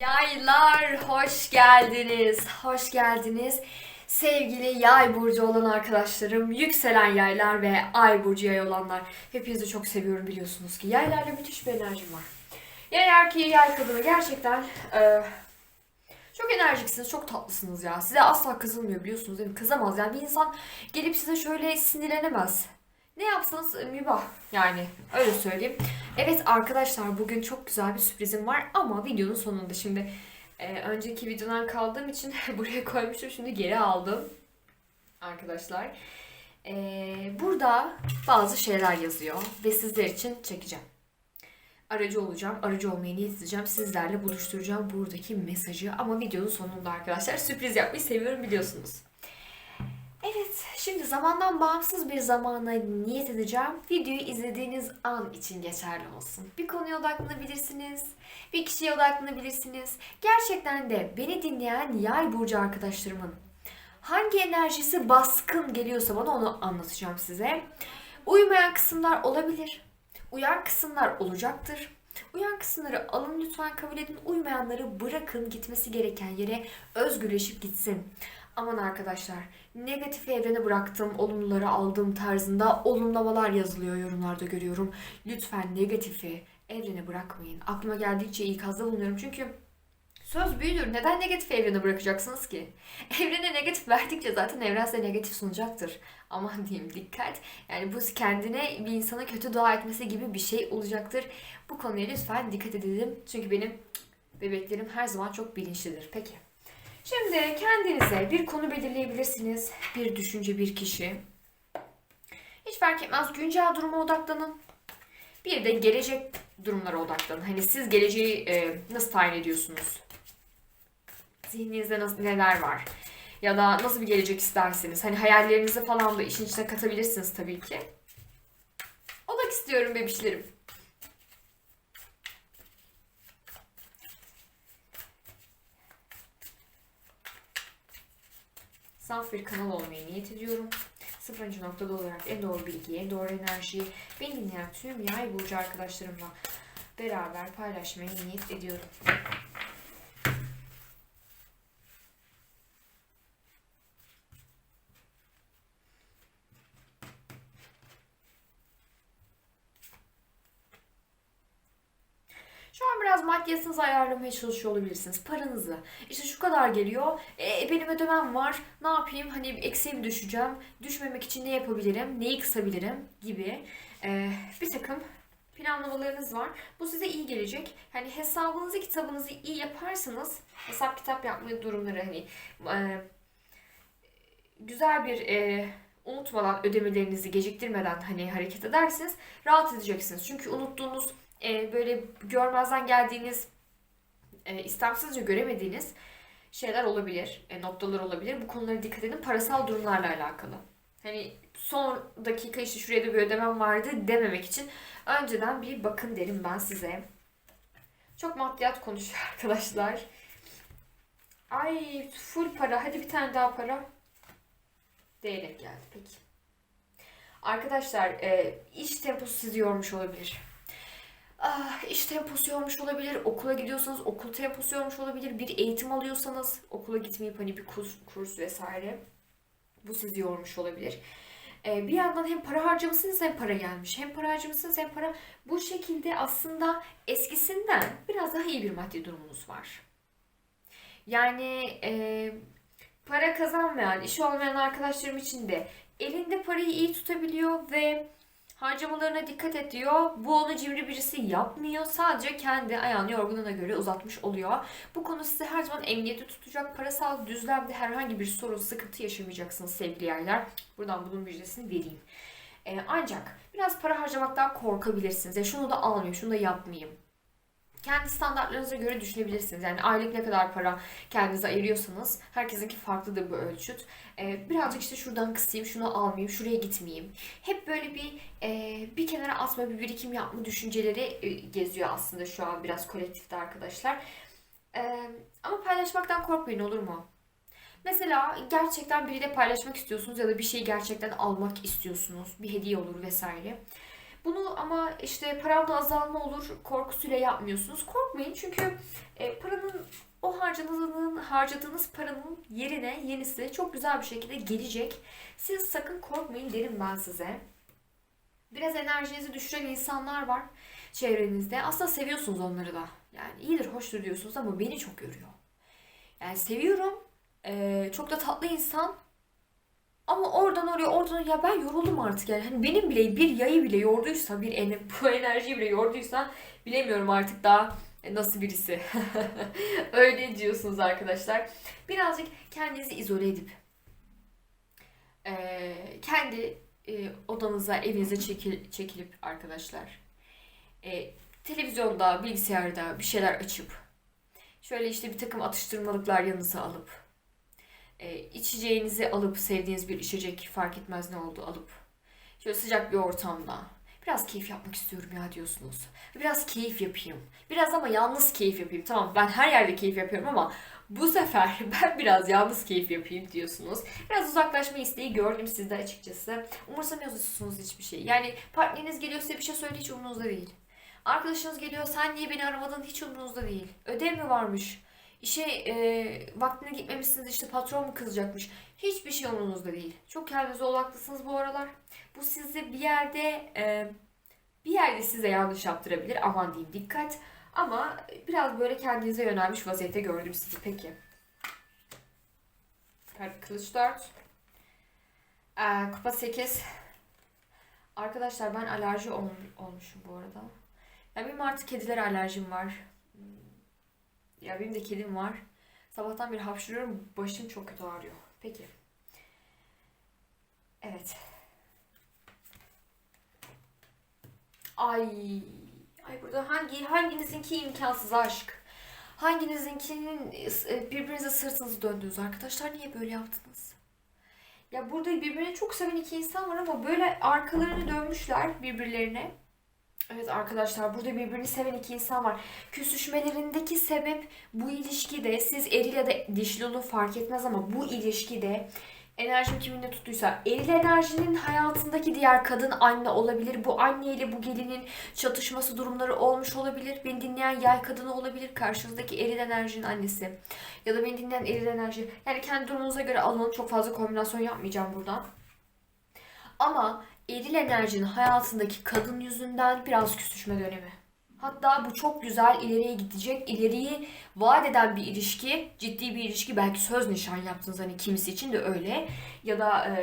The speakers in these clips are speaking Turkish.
Yaylar hoş geldiniz. Hoş geldiniz. Sevgili yay burcu olan arkadaşlarım, yükselen yaylar ve ay burcu yay olanlar. Hepinizi çok seviyorum biliyorsunuz ki. Yaylarla müthiş bir enerjim var. Yay erkeği, yay kadını gerçekten e, çok enerjiksiniz, çok tatlısınız ya. Size asla kızılmıyor biliyorsunuz değil mi? Kızamaz yani bir insan gelip size şöyle sinirlenemez. Ne yapsanız e, mübah yani öyle söyleyeyim. Evet arkadaşlar bugün çok güzel bir sürprizim var ama videonun sonunda şimdi e, önceki videodan kaldığım için buraya koymuştum şimdi geri aldım arkadaşlar. E, burada bazı şeyler yazıyor ve sizler için çekeceğim. Aracı olacağım, aracı olmaya niyet. Sizlerle buluşturacağım buradaki mesajı ama videonun sonunda arkadaşlar sürpriz yapmayı seviyorum biliyorsunuz. Evet, şimdi zamandan bağımsız bir zamana niyet edeceğim. Videoyu izlediğiniz an için geçerli olsun. Bir konuya odaklanabilirsiniz, bir kişiye odaklanabilirsiniz. Gerçekten de beni dinleyen yay burcu arkadaşlarımın hangi enerjisi baskın geliyorsa bana onu anlatacağım size. Uymayan kısımlar olabilir. Uyan kısımlar olacaktır. Uyan kısımları alın lütfen kabul edin. Uymayanları bırakın gitmesi gereken yere özgürleşip gitsin. Aman arkadaşlar negatif evrene bıraktım, olumluları aldım tarzında olumlamalar yazılıyor yorumlarda görüyorum. Lütfen negatifi evrene bırakmayın. Aklıma geldikçe ikazda bulunuyorum çünkü söz büyüdür. Neden negatif evrene bırakacaksınız ki? Evrene negatif verdikçe zaten evren size negatif sunacaktır. Aman diyeyim dikkat. Yani bu kendine bir insana kötü dua etmesi gibi bir şey olacaktır. Bu konuya lütfen dikkat edelim. Çünkü benim bebeklerim her zaman çok bilinçlidir. Peki. Şimdi kendinize bir konu belirleyebilirsiniz. Bir düşünce, bir kişi. Hiç fark etmez. Güncel duruma odaklanın. Bir de gelecek durumlara odaklanın. Hani siz geleceği e, nasıl tayin ediyorsunuz? Zihninizde nasıl, neler var? Ya da nasıl bir gelecek istersiniz? Hani hayallerinizi falan da işin içine katabilirsiniz tabii ki. Olmak istiyorum bebişlerim. Saf bir kanal olmayı niyet ediyorum. Sıfırıncı noktada olarak en doğru bilgiyi, doğru enerjiyi beni dinleyen tüm yay burcu arkadaşlarımla beraber paylaşmayı niyet ediyorum. Şu an biraz maddiyatınızı ayarlamaya çalışıyor olabilirsiniz. Paranızı. İşte şu kadar geliyor. E, benim ödemem var. Ne yapayım? Hani eksiğe mi düşeceğim? Düşmemek için ne yapabilirim? Neyi kısabilirim? Gibi e, bir takım planlamalarınız var. Bu size iyi gelecek. Hani hesabınızı, kitabınızı iyi yaparsanız hesap kitap yapma durumları hani e, güzel bir e, unutmadan ödemelerinizi geciktirmeden hani hareket ederseniz rahat edeceksiniz. Çünkü unuttuğunuz e, böyle görmezden geldiğiniz, e, istemsizce göremediğiniz şeyler olabilir, e, noktalar olabilir. Bu konulara dikkat edin. Parasal durumlarla alakalı. Hani son dakika işte şuraya da bir ödemem vardı dememek için önceden bir bakın derim ben size. Çok maddiyat konuşuyor arkadaşlar. Ay full para. Hadi bir tane daha para. Değerek geldi peki. Arkadaşlar e, iş temposu sizi yormuş olabilir. Ah, iş temposu yormuş olabilir. Okula gidiyorsanız okul temposu yormuş olabilir. Bir eğitim alıyorsanız okula gitmeyip hani bir kurs, kurs vesaire. Bu sizi yormuş olabilir. Ee, bir yandan hem para harcamışsınız hem para gelmiş. Hem para harcamışsınız hem para. Bu şekilde aslında eskisinden biraz daha iyi bir maddi durumunuz var. Yani e, para kazanmayan, işi olmayan arkadaşlarım için de elinde parayı iyi tutabiliyor ve harcamalarına dikkat ediyor. Bu onu cimri birisi yapmıyor. Sadece kendi ayağını yorgunluğuna göre uzatmış oluyor. Bu konu sizi her zaman emniyette tutacak. Parasal düzlemde herhangi bir sorun, sıkıntı yaşamayacaksınız sevgili yaylar. Buradan bunun müjdesini vereyim. Ee, ancak biraz para harcamaktan korkabilirsiniz. Ya şunu da almayayım, şunu da yapmayayım. Kendi standartlarınıza göre düşünebilirsiniz. Yani aylık ne kadar para kendinize ayırıyorsanız herkesinki farklıdır bu ölçüt. Ee, birazcık işte şuradan kısayım, şunu almayayım, şuraya gitmeyeyim. Hep böyle bir e, bir kenara atma, bir birikim yapma düşünceleri e, geziyor aslında şu an biraz kolektifte arkadaşlar. E, ama paylaşmaktan korkmayın olur mu? Mesela gerçekten biriyle paylaşmak istiyorsunuz ya da bir şeyi gerçekten almak istiyorsunuz. Bir hediye olur vesaire. Bunu ama işte paramda azalma olur korkusuyla yapmıyorsunuz. Korkmayın çünkü e, paranın harcadığınız paranın yerine yenisi çok güzel bir şekilde gelecek. Siz sakın korkmayın derim ben size. Biraz enerjinizi düşüren insanlar var çevrenizde. Aslında seviyorsunuz onları da. Yani iyidir, hoştur diyorsunuz ama beni çok yoruyor. Yani seviyorum. Ee, çok da tatlı insan. Ama oradan oraya, oradan ya ben yoruldum artık yani. Hani benim bile bir yayı bile yorduysa, bir ener bu enerjiyi bile yorduysa bilemiyorum artık daha nasıl birisi. Öyle diyorsunuz arkadaşlar. Birazcık kendinizi izole edip e, kendi e, odanıza, evinize çekil, çekilip arkadaşlar e, televizyonda, bilgisayarda bir şeyler açıp şöyle işte bir takım atıştırmalıklar yanınıza alıp e, içeceğinizi alıp sevdiğiniz bir içecek fark etmez ne oldu alıp şöyle sıcak bir ortamda biraz keyif yapmak istiyorum ya diyorsunuz. Biraz keyif yapayım. Biraz ama yalnız keyif yapayım. Tamam ben her yerde keyif yapıyorum ama bu sefer ben biraz yalnız keyif yapayım diyorsunuz. Biraz uzaklaşma isteği gördüm sizde açıkçası. Umursamıyorsunuz hiçbir şey. Yani partneriniz geliyor size bir şey söylüyor hiç umurunuzda değil. Arkadaşınız geliyor sen niye beni aramadın hiç umurunuzda değil. Ödev mi varmış? İşe e, vaktine gitmemişsiniz işte patron mu kızacakmış. Hiçbir şey umurunuzda değil. Çok kendinize odaklısınız bu aralar. Bu sizi bir yerde e, bir yerde size yanlış yaptırabilir. Aman diyeyim dikkat. Ama biraz böyle kendinize yönelmiş vaziyette gördüm sizi. Peki. Kılıç 4. Ee, kupa 8. Arkadaşlar ben alerji ol, olmuşum bu arada. Ya benim artık kedilere alerjim var. Ya benim de kedim var. Sabahtan beri hapşırıyorum. Başım çok kötü ağrıyor. Peki. Evet. Ay. Ay burada hangi hanginizinki imkansız aşk? Hanginizinkinin e, birbirinize sırtınızı döndünüz arkadaşlar? Niye böyle yaptınız? Ya burada birbirini çok seven iki insan var ama böyle arkalarını dönmüşler birbirlerine. Evet arkadaşlar burada birbirini seven iki insan var. Küsüşmelerindeki sebep bu ilişkide siz eril ya da dişli olun fark etmez ama bu ilişkide enerjim kiminle tuttuysa eril enerjinin hayatındaki diğer kadın anne olabilir. Bu anne ile bu gelinin çatışması durumları olmuş olabilir. Beni dinleyen yay kadını olabilir. Karşınızdaki eril enerjinin annesi. Ya da beni dinleyen eril enerji. Yani kendi durumunuza göre alın. Çok fazla kombinasyon yapmayacağım buradan. Ama eril enerjinin hayatındaki kadın yüzünden biraz küsüşme dönemi. Hatta bu çok güzel ileriye gidecek, ileriyi vaat eden bir ilişki, ciddi bir ilişki. Belki söz nişan yaptınız hani kimisi için de öyle. Ya da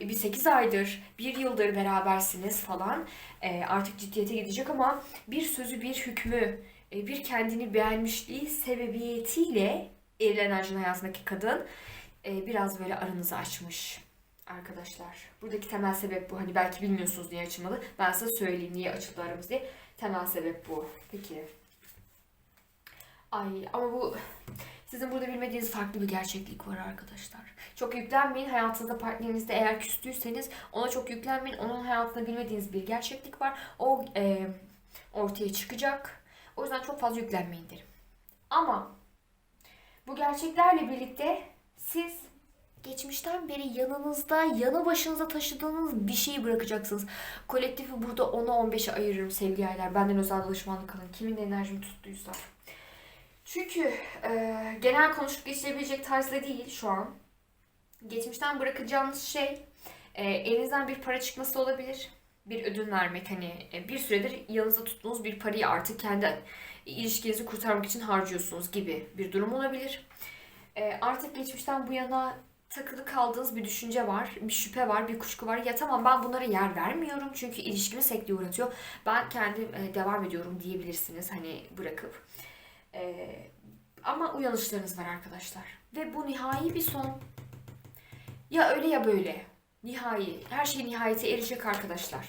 e, bir 8 aydır, bir yıldır berabersiniz falan. E, artık ciddiyete gidecek ama bir sözü, bir hükmü, e, bir kendini beğenmişliği sebebiyetiyle eril enerjinin hayatındaki kadın e, biraz böyle aranızı açmış arkadaşlar. Buradaki temel sebep bu. Hani belki bilmiyorsunuz niye açılmadı. Ben size söyleyeyim niye açıldı aramız diye. Temel sebep bu. Peki. Ay ama bu sizin burada bilmediğiniz farklı bir gerçeklik var arkadaşlar. Çok yüklenmeyin. Hayatınızda partnerinizde eğer küstüyseniz ona çok yüklenmeyin. Onun hayatında bilmediğiniz bir gerçeklik var. O e, ortaya çıkacak. O yüzden çok fazla yüklenmeyin derim. Ama bu gerçeklerle birlikte siz geçmişten beri yanınızda, yanı başınıza taşıdığınız bir şeyi bırakacaksınız. Kolektifi burada 10'a 15'e ayırırım sevgili aileler. Benden özel danışmanlık alın. Kimin enerjimi tuttuysa. Çünkü e, genel konuşup geçilebilecek tarzda değil şu an. Geçmişten bırakacağınız şey e, elinizden bir para çıkması olabilir. Bir ödün vermek hani e, bir süredir yanınızda tuttuğunuz bir parayı artık kendi ilişkinizi kurtarmak için harcıyorsunuz gibi bir durum olabilir. E, artık geçmişten bu yana takılı kaldığınız bir düşünce var, bir şüphe var, bir kuşku var. Ya tamam ben bunlara yer vermiyorum çünkü ilişkimi sekteye uğratıyor. Ben kendim e, devam ediyorum diyebilirsiniz hani bırakıp. E, ama uyanışlarınız var arkadaşlar. Ve bu nihai bir son. Ya öyle ya böyle. Nihai. Her şey nihayete erecek arkadaşlar.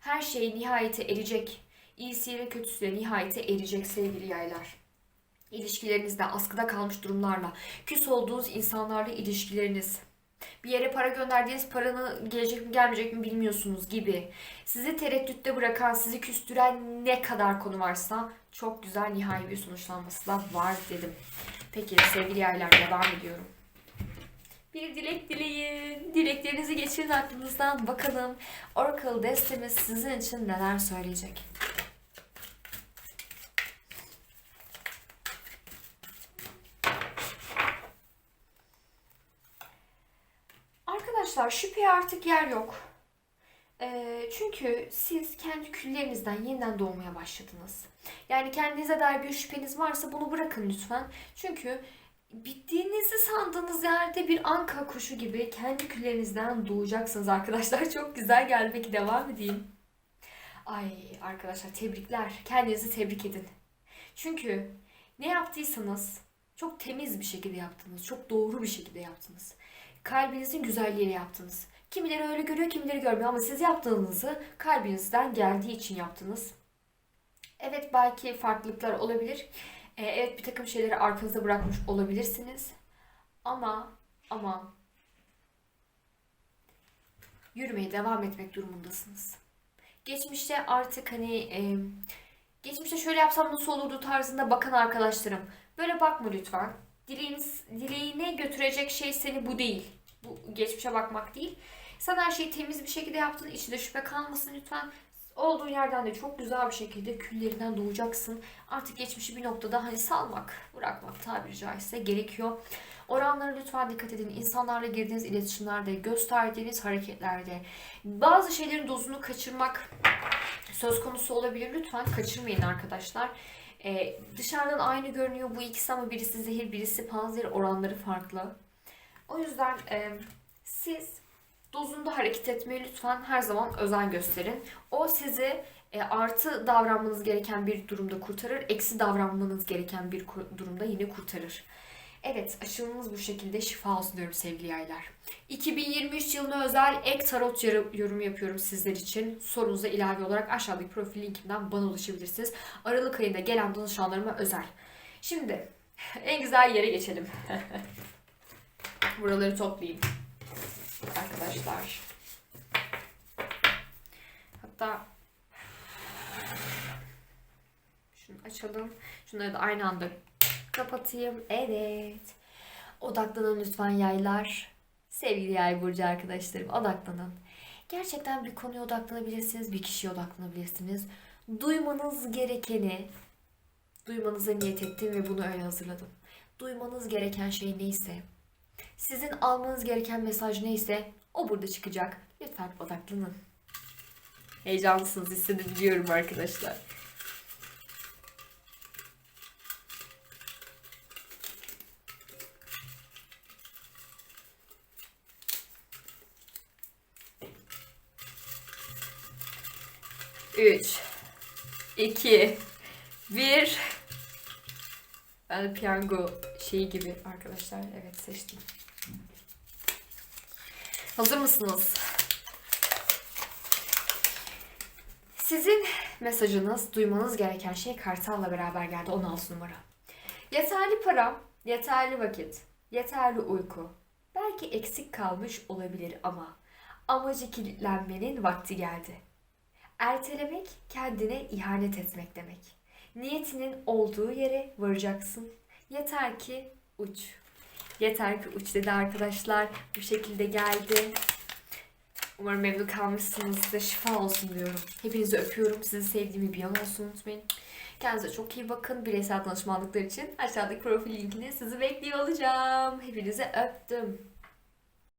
Her şey nihayete erecek. İyisiyle kötüsüyle nihayete erecek sevgili yaylar ilişkilerinizde askıda kalmış durumlarla, küs olduğunuz insanlarla ilişkileriniz, bir yere para gönderdiğiniz paranın gelecek mi gelmeyecek mi bilmiyorsunuz gibi. Sizi tereddütte bırakan, sizi küstüren ne kadar konu varsa çok güzel nihai bir sonuçlanması da var dedim. Peki sevgili yaylar devam ediyorum. Bir dilek dileyin. Dileklerinizi geçirin aklınızdan. Bakalım Oracle destemiz sizin için neler söyleyecek. Arkadaşlar şüpheye artık yer yok. Ee, çünkü siz kendi küllerinizden yeniden doğmaya başladınız. Yani kendinize dair bir şüpheniz varsa bunu bırakın lütfen. Çünkü bittiğinizi sandığınız yerde bir anka kuşu gibi kendi küllerinizden doğacaksınız arkadaşlar. Çok güzel geldi. Peki devam edeyim. Ay arkadaşlar tebrikler. Kendinizi tebrik edin. Çünkü ne yaptıysanız çok temiz bir şekilde yaptınız. Çok doğru bir şekilde yaptınız. Kalbinizin güzelliğiyle yaptınız. Kimileri öyle görüyor, kimileri görmüyor ama siz yaptığınızı kalbinizden geldiği için yaptınız. Evet belki farklılıklar olabilir. Ee, evet bir takım şeyleri arkanızda bırakmış olabilirsiniz. Ama ama yürümeye devam etmek durumundasınız. Geçmişte artık hani e, geçmişte şöyle yapsam nasıl olurdu tarzında bakan arkadaşlarım. Böyle bakma lütfen. Dileğiniz, dileğine götürecek şey seni bu değil. Bu geçmişe bakmak değil. Sen her şeyi temiz bir şekilde yaptın. İçinde şüphe kalmasın lütfen. Olduğun yerden de çok güzel bir şekilde küllerinden doğacaksın. Artık geçmişi bir noktada hani salmak, bırakmak tabiri caizse gerekiyor. Oranlara lütfen dikkat edin. İnsanlarla girdiğiniz iletişimlerde, gösterdiğiniz hareketlerde bazı şeylerin dozunu kaçırmak söz konusu olabilir. Lütfen kaçırmayın arkadaşlar. Ee, dışarıdan aynı görünüyor bu ikisi ama birisi zehir, birisi panzehir oranları farklı. O yüzden e, siz dozunda hareket etmeye lütfen her zaman özen gösterin. O sizi e, artı davranmanız gereken bir durumda kurtarır, eksi davranmanız gereken bir durumda yine kurtarır. Evet, açılımımız bu şekilde şifa olsun diyorum sevgili yaylar. 2023 yılına özel ek tarot yorumu yapıyorum sizler için. Sorunuza ilave olarak aşağıdaki profil linkimden bana ulaşabilirsiniz. Aralık ayında gelen danışanlarıma özel. Şimdi en güzel yere geçelim. Buraları toplayayım. Arkadaşlar. Hatta şunu açalım. Şunları da aynı anda kapatayım. Evet. Odaklanın lütfen yaylar. Sevgili yay burcu arkadaşlarım odaklanın. Gerçekten bir konuya odaklanabilirsiniz, bir kişiye odaklanabilirsiniz. Duymanız gerekeni duymanıza niyet ettim ve bunu öyle hazırladım. Duymanız gereken şey neyse, sizin almanız gereken mesaj neyse o burada çıkacak. Lütfen odaklanın. Heyecanlısınız hissedebiliyorum arkadaşlar. Üç, iki, bir. Ben de piyango şeyi gibi arkadaşlar. Evet seçtim. Hazır mısınız? Sizin mesajınız, duymanız gereken şey Kartal'la beraber geldi 16 numara. Yeterli para, yeterli vakit, yeterli uyku. Belki eksik kalmış olabilir ama amacı kilitlenmenin vakti geldi. Ertelemek kendine ihanet etmek demek. Niyetinin olduğu yere varacaksın. Yeter ki uç. Yeter ki uç dedi arkadaşlar. Bu şekilde geldi. Umarım memnun kalmışsınız. Size şifa olsun diyorum. Hepinizi öpüyorum. Sizi sevdiğimi bir an olsun unutmayın. Kendinize çok iyi bakın. Bireysel danışmanlıklar için aşağıdaki profil linkine sizi bekliyor olacağım. Hepinizi öptüm.